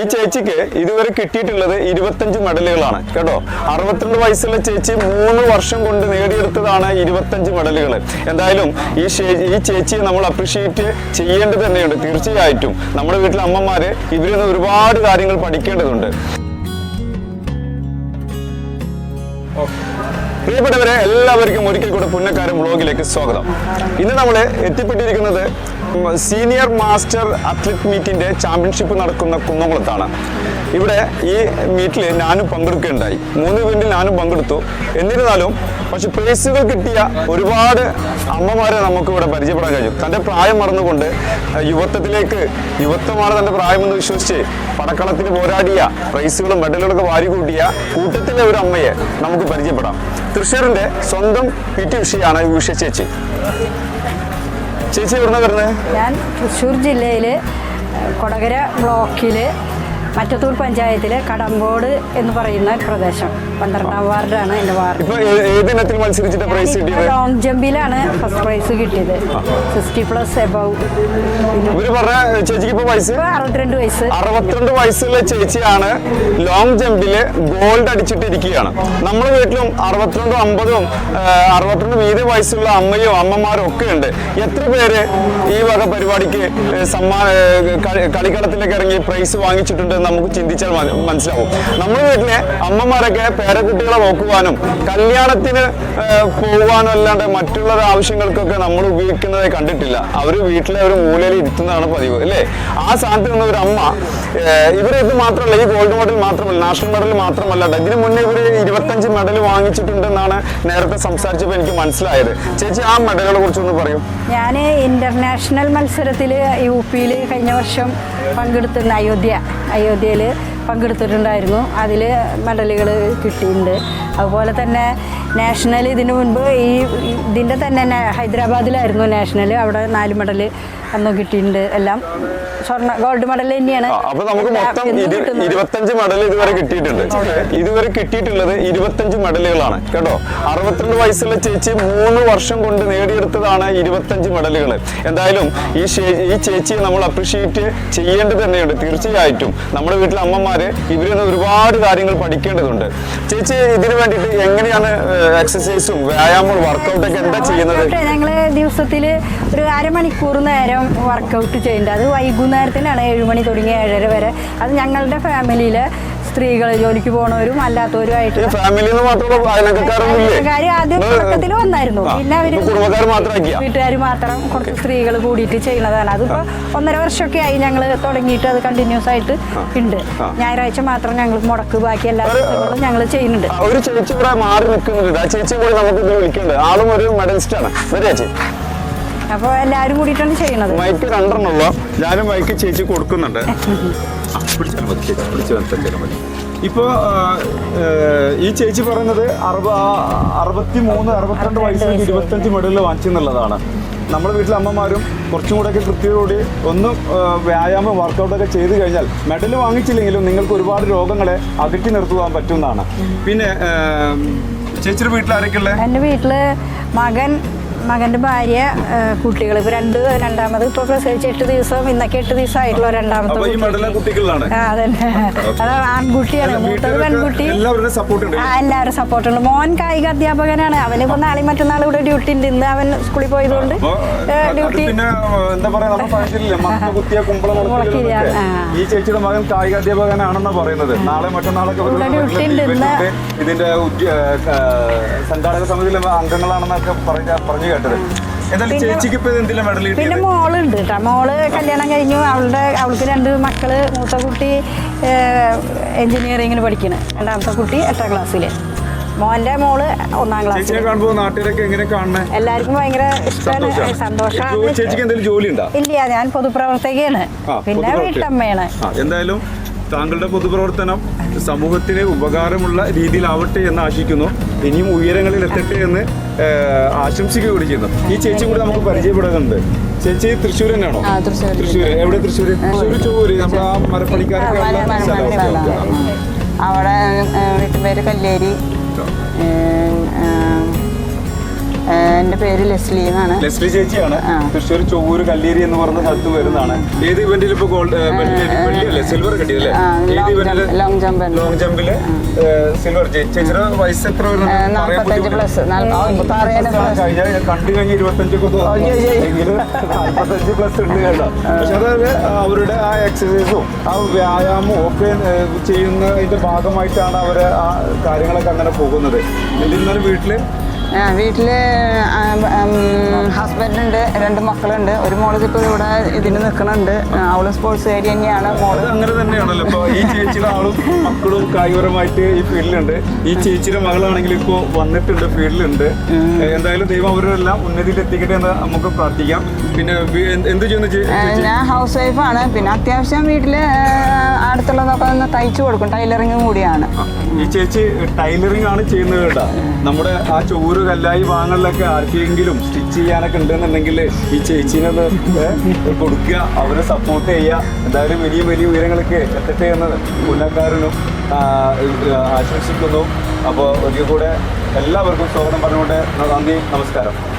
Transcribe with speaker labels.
Speaker 1: ഈ ചേച്ചിക്ക് ഇതുവരെ കിട്ടിയിട്ടുള്ളത് ഇരുപത്തഞ്ച് മെഡലുകളാണ് കേട്ടോ. അറുപത്തിരണ്ട് വയസ്സുള്ള ചേച്ചി മൂന്ന് വർഷം കൊണ്ട് നേടിയെടുത്തതാണ് ഇരുപത്തഞ്ച് മെഡലുകൾ എന്തായാലും ഈ ഈ ചേച്ചിയെ നമ്മൾ അപ്രീഷിയേറ്റ് ചെയ്യേണ്ടത് തന്നെയുണ്ട് തീർച്ചയായിട്ടും. നമ്മുടെ വീട്ടിലെ അമ്മമാര് ഇവരിൽ നിന്ന് ഒരുപാട് കാര്യങ്ങൾ പഠിക്കേണ്ടതുണ്ട്. പ്രിയപ്പെട്ടവരെ എല്ലാവർക്കും ഒരിക്കൽ കൂടെ പുന്നക്കാരൻ വ്ളോഗിലേക്ക് സ്വാഗതം. ഇന്ന് നമ്മൾ എത്തിപ്പെട്ടിരിക്കുന്നത് സീനിയർ മാസ്റ്റർ അത്ലറ്റ് മീറ്റിന്റെ ചാമ്പ്യൻഷിപ്പ് നടക്കുന്ന കുന്നംകുളത്താണ്. ഇവിടെ ഈ മീറ്റിൽ ഞാനും പങ്കെടുക്കുകയുണ്ടായി. മൂന്ന് ഇവന്റിൽ ഞാനും പങ്കെടുത്തു. എന്നിരുന്നാലും പക്ഷെ പ്രൈസുകൾ കിട്ടിയ ഒരുപാട് അമ്മമാരെ നമുക്ക് ഇവിടെ പരിചയപ്പെടാൻ കഴിയും തന്റെ പ്രായം മറന്നുകൊണ്ട് യുവത്വത്തിലേക്ക് യുവത്വമാണ് തന്റെ പ്രായമെന്ന് വിശ്വസിച്ച് പടക്കളത്തിന് പോരാടിയ പ്രൈസുകളും മെഡലുകളൊക്കെ വാരികൂട്ടിയ കൂട്ടത്തിലെ ഒരു അമ്മയെ നമുക്ക് പരിചയപ്പെടാം. തൃശ്ശൂരിന്റെ സ്വന്തം പി ടി ഉഷയാണ് ഉഷ ചേച്ചി. ചേച്ചി വരുന്നത്
Speaker 2: ഞാൻ തൃശ്ശൂർ ജില്ലയിലെ കൊടകര ബ്ലോക്കിൽ മറ്റത്തൂർ പഞ്ചായത്തിലെ കടമ്പോട് എന്ന് പറയുന്ന പ്രദേശം. പന്ത്രണ്ടാം വാർഡാണ് എന്റെ വാർഡ്.
Speaker 1: മത്സരിച്ചിട്ട് പ്രൈസ്
Speaker 2: ലോങ് ജമ്പിലാണ് ഫസ്റ്റ് പ്രൈസ് കിട്ടിയത്. സിക്സ്റ്റി പ്ലസ് എബവ്
Speaker 1: ചേച്ചിക്ക് വയസ്സ്?
Speaker 2: അറുപത്തിരണ്ട് വയസ്സ്.
Speaker 1: അറുപത്തിരണ്ട് വയസ്സുള്ള ചേച്ചിയാണ് ലോങ് ജമ്പിൽ ഗോൾഡ് അടിച്ചിട്ടിരിക്കുകയാണ്. നമ്മുടെ വീട്ടിലും അറുപത്തിരണ്ടും അമ്പതും അറുപത്തിരണ്ട് വീതി വയസ്സുള്ള അമ്മയും അമ്മമാരും ഒക്കെ ഉണ്ട്. എത്ര പേര് ഈ വക പരിപാടിക്ക് സമ്മാ കളിക്കളത്തിലേക്ക് ഇറങ്ങി പ്രൈസ് വാങ്ങിച്ചിട്ടുണ്ട് നമുക്ക് ചിന്തിച്ചാൽ മന- മനസ്സിലാവും. നമ്മുടെ വീട്ടിലെ അമ്മമാരൊക്കെ പേരക്കുട്ടികളെ നോക്കുവാനും കല്യാണത്തിന് പോകുവാനും അല്ലാണ്ട് മറ്റുള്ള ആവശ്യങ്ങൾക്കൊക്കെ നമ്മൾ ഉപയോഗിക്കുന്നതായി കണ്ടിട്ടില്ല. അവർ വീട്ടിലെ ഒരു മൂലയിൽ ഇരുത്തുന്നതാണ് പതിവ് അല്ലേ? ആ സ്ഥാനത്ത് നിന്ന് ഒരു അമ്മ ഇവരിത് ഇത് മാത്രമല്ല ഈ ഗോൾഡ് മെഡൽ മാത്രമല്ല നാഷണൽ മെഡൽ മാത്രമല്ല. ഇതിനു മുന്നേ ഇവർ ഇരുപത്തഞ്ച് മെഡൽ വാങ്ങിച്ചിട്ടുണ്ടെന്നാണ് നേരത്തെ സംസാരിച്ചപ്പോൾ എനിക്ക് മനസ്സിലായത്. ചേച്ചി ആ മെഡലുകളെ കുറിച്ചൊന്ന് പറയൂ.
Speaker 2: ഞാൻ ഇന്റർനാഷണൽ മത്സരത്തിൽ യു പിയിൽ കഴിഞ്ഞ വർഷം പങ്കെടുത്തുന്ന അയോധ്യ അയോധ്യ അയോധ്യയിൽ പങ്കെടുത്തിട്ടുണ്ടായിരുന്നു. അതിൽ മെഡലുകൾ കിട്ടിയിട്ടുണ്ട്. അതുപോലെ തന്നെ നാഷണൽ ഇതിനു മുൻപ് ഈ ഇതിന്റെ തന്നെ ഹൈദരാബാദിലായിരുന്നു നാഷണൽ അവിടെ നാല് മെഡൽ അന്ന് കിട്ടിയിട്ടുണ്ട് എല്ലാം. സ്വർണ ഗോൾഡ് മെഡൽ തന്നെയാണ്.
Speaker 1: അപ്പൊ നമുക്ക് മൊത്തം ഇരുപത്തഞ്ച് മെഡൽ ഇതുവരെ കിട്ടിയിട്ടുണ്ട്. ഇതുവരെ കിട്ടിയിട്ടുള്ളത് ഇരുപത്തഞ്ച് മെഡലുകളാണ്. കേട്ടോ? അറുപത്തിരണ്ട് വയസ്സുള്ള ചേച്ചി മൂന്ന് വർഷം കൊണ്ട് നേടിയെടുത്തതാണ് ഇരുപത്തഞ്ച് മെഡലുകൾ എന്തായാലും ഈ ഈ ചേച്ചിയെ നമ്മൾ അപ്രീഷിയേറ്റ് ചെയ്യേണ്ടത് തന്നെയുണ്ട്. തീർച്ചയായിട്ടും. നമ്മുടെ വീട്ടിലെ അമ്മമാര് ഇവരിൽ നിന്ന് ഒരുപാട് കാര്യങ്ങൾ പഠിക്കേണ്ടതുണ്ട്. ചേച്ചി ഇതിനു വേണ്ടിയിട്ട് എങ്ങനെയാണ് എക്സസൈസും വ്യായാമവും വർക്കൗട്ടൊക്കെ എന്താ ചെയ്യുന്നത്?
Speaker 2: വർക്കൗട്ട് ഞങ്ങൾ ദിവസത്തിൽ ഒരു അരമണിക്കൂർ നേരം വർക്കൗട്ട് ചെയ്യേണ്ടത് അത് വൈകുന്നേരത്തിനാണ് ഏഴുമണി തുടങ്ങി ഏഴര വരെ. അത് ഞങ്ങളുടെ ഫാമിലിയിലെ സ്ത്രീകൾ ജോലിക്ക് പോണവരും
Speaker 1: അയലക്കാരൊന്നും ഇല്ലേ?
Speaker 2: ആദ്യം തുടക്കത്തിൽ വന്നായിരുന്നു. പിന്നെ
Speaker 1: അവർ
Speaker 2: വീട്ടുകാർ മാത്രം കുറച്ച് സ്ത്രീകൾ കൂടിയിട്ട് ചെയ്യുന്നതാണ്. അതിപ്പോ ഒന്നര വർഷമൊക്കെ ആയി ഞങ്ങൾ തുടങ്ങിയിട്ട് അത് കണ്ടിന്യൂസ് ആയിട്ട് ഉണ്ട്. ഞായറാഴ്ച മാത്രം ഞങ്ങൾ മുടക്ക് ബാക്കി എല്ലാ ദിവസങ്ങളും ഞങ്ങൾ ചെയ്യുന്നുണ്ട്.
Speaker 1: അപ്പൊ ഒരു ചേച്ചി മാറി നിൽക്കുന്നുണ്ട്. ആ ചേച്ചി കൂടി നമുക്ക് ഇത് വിളിക്കുന്നുണ്ട് ആളും ഒരു മെഡലിസ്റ്റ് ആണ്. ചേച്ചി.
Speaker 2: അപ്പോൾ എല്ലാവരും കൂടിയിട്ടാണ് ചെയ്യുന്നത്.
Speaker 1: മൈക്ക് രണ്ടെണ്ണുള്ളൂ ഞാനും മൈക്ക് ചേച്ചി കൊടുക്കുന്നുണ്ട്. പിടിച്ചാൽ മതി ചേച്ചി പിടിച്ച് വെച്ചാൽ മതി ഇപ്പോ ഈ ചേച്ചി പറയുന്നത് അറുപ അറുപത്തി മൂന്ന് അറുപത്തിരണ്ട് വയസ്സിൽ ഇരുപത്തഞ്ച് മെഡലിൽ വാങ്ങിച്ചെന്നുള്ളതാണ്. നമ്മുടെ വീട്ടിലെ അമ്മമാരും കുറച്ചും കൂടെയൊക്കെ കൃത്യതയോടെ ഒന്ന് വ്യായാമം വർക്കൗട്ടൊക്കെ ചെയ്ത് കഴിഞ്ഞാൽ മെഡൽ വാങ്ങിച്ചില്ലെങ്കിലും നിങ്ങൾക്ക് ഒരുപാട് രോഗങ്ങളെ അകറ്റി നിർത്തുവാൻ പറ്റുന്നതാണ്. പിന്നെ ചേച്ചിയുടെ വീട്ടിൽ ആരൊക്കെയുള്ളത്
Speaker 2: എന്റെ വീട്ടിൽ മകൻ മകന്റെ ഭാര്യ കുട്ടികൾ ഇപ്പൊ രണ്ട് രണ്ടാമത് ഇപ്പൊ പ്രസവിച്ച് എട്ട് ദിവസം ഇന്നൊക്കെ എട്ട് ദിവസം ആയിട്ടുള്ള രണ്ടാമത്തെ അതന്നെ. അത് ആൺകുട്ടിയാണ്. മൂത്തത് പെൺകുട്ടി. എല്ലാവരും സപ്പോർട്ട് ഉണ്ട് മോൻ കായിക അധ്യാപകനാണ്. അവന് ഇപ്പൊ നാളെ മറ്റന്നാൾ ഇവിടെ ഡ്യൂട്ടി ഉണ്ട്. ഇന്ന് അവൻ സ്കൂളിൽ പോയതുകൊണ്ട് ഡ്യൂട്ടി.
Speaker 1: ഈ ചേച്ചിയുടെ മകൻ കായിക അധ്യാപകനാണെന്ന് പറയുന്നത്. നാളെ മറ്റന്നാളൊക്കെ വലിയ
Speaker 2: ഉണ്ട്. ഇന്ന്
Speaker 1: ഇതിന്റെ സംഘാടക സമിതിയിലെ അംഗങ്ങളാണെന്നൊക്കെ പറഞ്ഞു കേട്ടത്.
Speaker 2: പിന്നെ- മോളുണ്ട് കേട്ടോ മോൾ കല്യാണം കഴിഞ്ഞു. അവളുടെ അവൾക്ക് രണ്ട് മക്കൾ മൂത്ത കുട്ടി എഞ്ചിനീയറിംഗിന് പഠിക്കണ്. രണ്ടാമത്തെ കുട്ടി എട്ടാം ക്ലാസ്സിൽ. മോന്റെ മോൾ ഒന്നാം
Speaker 1: ക്ലാസ്
Speaker 2: എല്ലാവർക്കും ഭയങ്കര ഇഷ്ടമാണ്. സന്തോഷമാണ് ഇല്ല ഞാൻ പൊതുപ്രവർത്തകയാണ്. പിന്നെ വീട്ടമ്മയാണ്.
Speaker 1: എന്തായാലും താങ്കളുടെ പൊതുപ്രവർത്തനം സമൂഹത്തിന് ഉപകാരമുള്ള രീതിയിലാവട്ടെ എന്ന് ആശിക്കുന്നു. ഇനിയും ഉയരങ്ങളിൽ എത്തട്ടെ എന്ന് ആശംസിക്കുക കൂടി ചെയ്യുന്നു. ഈ ചേച്ചി കൂടി നമുക്ക് പരിചയപ്പെടുന്നുണ്ട്. ചേച്ചി തൃശ്ശൂർ തന്നെയാണോ?
Speaker 3: തൃശ്ശൂർ.
Speaker 1: എവിടെ തൃശ്ശൂർ തൃശ്ശൂർ ചോര് നമ്മൾ ആ മരപ്പണിക്കാരൊക്കെ.
Speaker 3: അവിടെ വീട്ടുപേര് കല്ലേരി. എന്റെ പേര് ലെസ്ലി എന്നാണ്.
Speaker 1: ലെസ്ലി ചേച്ചിയാണ്. തൃശ്ശൂർ ചൊവ്വൂര് കല്ലേരി എന്ന് പറഞ്ഞ സ്ഥലത്ത് വരുന്നതാണ്. ഏത് ഇവന്റിൽ ഇപ്പൊ ഗോൾഡ് വെള്ളിയല്ലേ സിൽവർ കിട്ടിയല്ലേ ഏത്
Speaker 3: ലോങ് ഉണ്ട്.
Speaker 1: ലോങ് ജമ്പിൽ സിൽവർ ചേച്ചിയുടെ വയസ്സ് എത്ര
Speaker 3: നാൽപ്പത്തഞ്ച്. പ്ലസ് പ്ലസ്
Speaker 1: കണ്ടു കഴിഞ്ഞ ഇരുപത്തഞ്ചൊക്കെ
Speaker 3: അയ്യോ, അയ്യോ.
Speaker 1: നാൽപ്പത്തഞ്ച് പ്ലസ് ഉണ്ട് കേട്ടോ. പക്ഷെ അതായത് അവരുടെ ആ എക്സസൈസും ആ വ്യായാമവും ഒക്കെ ചെയ്യുന്നതിന്റെ ഭാഗമായിട്ടാണ് അവർ ആ കാര്യങ്ങളൊക്കെ അങ്ങനെ പോകുന്നത്. എന്നിരുന്നാലും വീട്ടിൽ
Speaker 3: ആ, വീട്ടിൽ ഹസ്ബൻഡ് ഉണ്ട് രണ്ട് മക്കളുണ്ട്. ഒരു മോൾ ഇപ്പോൾ ഇവിടെ ഇതിന് നിൽക്കുന്നുണ്ട് അവൾ സ്പോർട്സ് ഏരിയ തന്നെയാണ്.
Speaker 1: മോൾ അങ്ങനെ തന്നെയാണല്ലോ. ഇപ്പോൾ ഈ ചേച്ചിയുടെ ആളും മക്കളും കായികപരമായിട്ട് ഈ ഫീൽഡിലുണ്ട്. ഈ ചേച്ചിയുടെ മകളാണെങ്കിൽ ഇപ്പോ വന്നിട്ടുണ്ട് ഫീൽഡിലുണ്ട്. എന്തായാലും ദൈവം അവരെല്ലാം ഉന്നതിയിൽ എത്തിക്കട്ടെ എന്ന് നമുക്ക് പ്രാർത്ഥിക്കാം. പിന്നെ എന്ത് ചെയ്യുന്ന
Speaker 3: ഞാൻ ഹൗസ് വൈഫാണ് പിന്നെ അത്യാവശ്യം വീട്ടിൽ ആ, അടുത്തുള്ളതൊക്കെ ഒന്ന് തയ്ച്ചു കൊടുക്കും. ടൈലറിങ്ങും കൂടിയാണ്.
Speaker 1: ഈ ചേച്ചി ടൈലറിംഗ് ആണ് ചെയ്യുന്നത് കേട്ടോ. നമ്മുടെ ആ ചോറ് കല്ലായി വാങ്ങലൊക്കെ ആർക്കെങ്കിലും സ്റ്റിച്ച് ചെയ്യാനൊക്കെ ഉണ്ടെന്നുണ്ടെങ്കിൽ ഈ ചേച്ചീനെ കൊടുക്കുക. അവരെ സപ്പോർട്ട് ചെയ്യുക. എന്തായാലും വലിയ വലിയ ഉയരങ്ങളൊക്കെ എത്തട്ടെ എന്ന് പുന്നക്കാരനും ആ, ആശംസിക്കുന്നു. അപ്പോൾ ഒരിക്കൽ കൂടെ എല്ലാവർക്കും സ്വാഗതം പറഞ്ഞുകൊണ്ട് നന്ദി നമസ്കാരം.